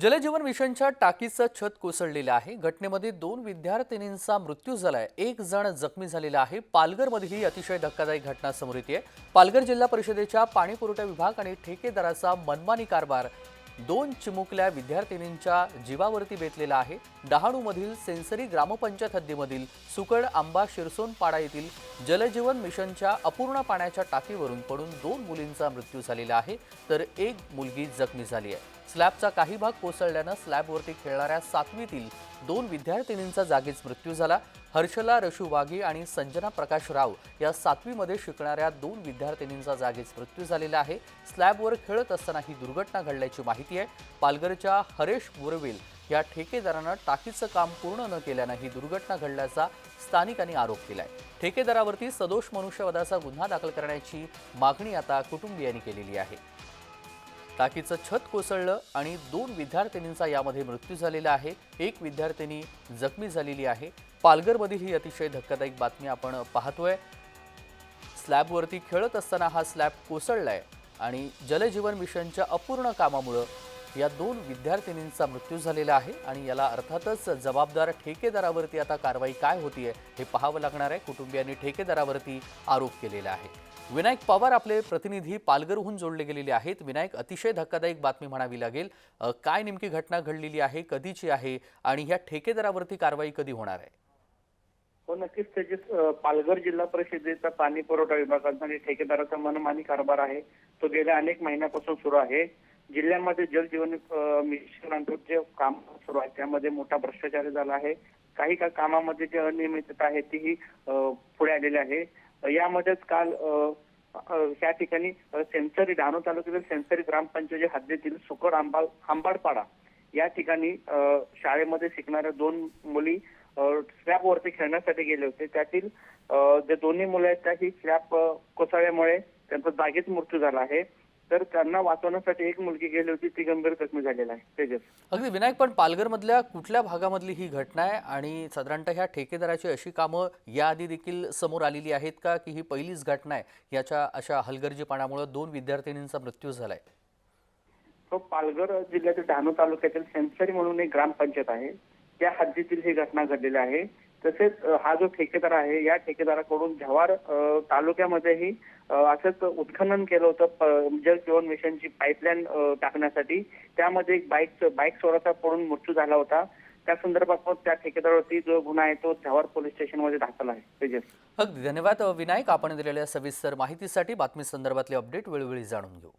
जलजीवन मिशनच्या टाकीचं छत कोसळलेलं आहे. घटनेमध्ये दोन विद्यार्थिनींचा मृत्यू झालाय. एक जण जखमी झालेला आहे. पालघरमधील ही अतिशय धक्कादायक घटना समोर येते. पालघर जिल्हा परिषदेच्या पाणी पुरवठा विभाग आणि ठेकेदाराचा मनमानी कारभार दोन चिमुकल्या विद्यार्थिनींच्या जीवावरती बेतलेला आहे. डहाणूमधील सेन्सरी ग्रामपंचायत हद्दीमधील सुकड आंबा शिरसोन पाडा येथील जलजीवन मिशनच्या अपूर्ण पाण्याच्या टाकीवरून पडून दोन मुलींचा मृत्यू झालेला आहे. तर एक मुलगी जखमी झाली आहे. स्लॅबचा काही भाग कोसळल्यानं स्लॅबवरती खेळणाऱ्या सातवीतील दोन विद्यार्थिनींचा जागीच मृत्यू झाला. हर्षला रशू वाघी आणि संजना प्रकाश राव या सातवीमध्ये शिकणाऱ्या दोन विद्यार्थिनींचा जागीच मृत्यू झालेला आहे. स्लॅबवर खेळत असताना ही दुर्घटना घडल्याची माहिती आहे. पालघरच्या हरेश बोरवेल या ठेकेदारानं टाकीचं काम पूर्ण न केल्यानं ही दुर्घटना घडल्याचा स्थानिकांनी आरोप केला आहे ठेकेदारावरती सदोष मनुष्यवधाचा गुन्हा दाखल करण्याची मागणी आता कुटुंबियांनी केलेली आहे. टाकीचं छत कोसळलं आणि दोन विद्यार्थिनींचा यामध्ये मृत्यू झालेला आहे. एक विद्यार्थिनी जखमी झालेली आहे. पालघरमधील ही अतिशय धक्कादायक बातमी आपण पाहतोय. स्लॅबवरती खेळत असताना हा स्लॅब कोसळलाय आणि जलजीवन मिशनच्या अपूर्ण कामामुळं या दोन विद्यार्थिनींचा मृत्यू झालेला आहे आणि याला अर्थातच जबाबदार ठेकेदारावरती आता कारवाई काय होती आहे हे पाहावं लागणार आहे. कुटुंबियांनी ठेकेदारावरती आरोप केलेला आहे. विनायक पवार आपले प्रतिनिधी पालघरहून जोडले गेलेले आहेत. विनायक अतिशय धक्कादायक बातमी म्हणावी लागेल. काय नेमकी घटना घडलेली आहे? कधीची आहे? आणि ह्या ठेकेदारावरती कारवाई कधी होणार आहे? हो नक्कीच. त्याचे पालघर जिल्हा परिषदेचा पाणी पुरवठा विभागाचा आणि ठेकेदाराचा मनमानी कारभार आहे. तो गेल्या अनेक महिन्यापासून सुरू आहे. जिल्ह्यामध्ये जलजीवन मिशन अंतर्गत जे काम सुरू आहे त्यामध्ये मोठा भ्रष्टाचार झाला आहे. काही का कामामध्ये जे अनियमितता आहे तीही पुढे आलेली आहे. यामध्येच काल अ, या ठिकाणी सेंसरी सेन्सरी डहाणू तालुक्यातील सेन्सरी ग्रामपंचायत हद्दीतील सुकड आंबा आंबाडपाडा या ठिकाणी शाळेमध्ये शिकणाऱ्या दोन मुली स्लॅब वरती खेळण्यासाठी गेले होते. त्यातील जे दोन्ही मुलं आहेत त्या ही स्लॅब कोसळल्यामुळे त्यांचा जागीच मृत्यू झाला आहे. तर त्यांना वाचवण्यासाठी एक मुलगी गेली होती ती गंभीर जखमी झालेला आहे तेजस. अगदी विनायक पण पालघरमधल्या कुठल्या भागामधली ही घटना आहे? आणि साधारणतः ह्या ठेकेदाराची अशी कामं याआधी देखील समोर आलेली आहेत का की ही पहिलीच घटना आहे? याच्या अशा हलगर्जीपणामुळे दोन विद्यार्थिनींचा मृत्यू झालाय. तो पालघर जिल्ह्यातील डहाणू तालुक्यातील सेन्सरी म्हणून एक ग्रामपंचायत आहे. त्या हद्दीतील ही घटना घडलेली आहे. तसेच हा जो ठेकेदार आहे या ठेकेदाराकडून जव्हार तालुक्यामध्येही असंच उत्खनन केलं होतं जल जीवन मिशनची पाईपलाईन टाकण्यासाठी. त्यामध्ये एक बाईक बाईक चोराचा पडून मृत्यू झाला होता. त्या संदर्भात त्या ठेकेदारावरती जो गुन्हा आहे तो जव्हार पोलीस स्टेशनमध्ये दाखल आहे. अगदी धन्यवाद विनायक. आपण दिलेल्या सविस्तर माहितीसाठी बातमी संदर्भातले अपडेट वेळोवेळी जाणून घेऊ.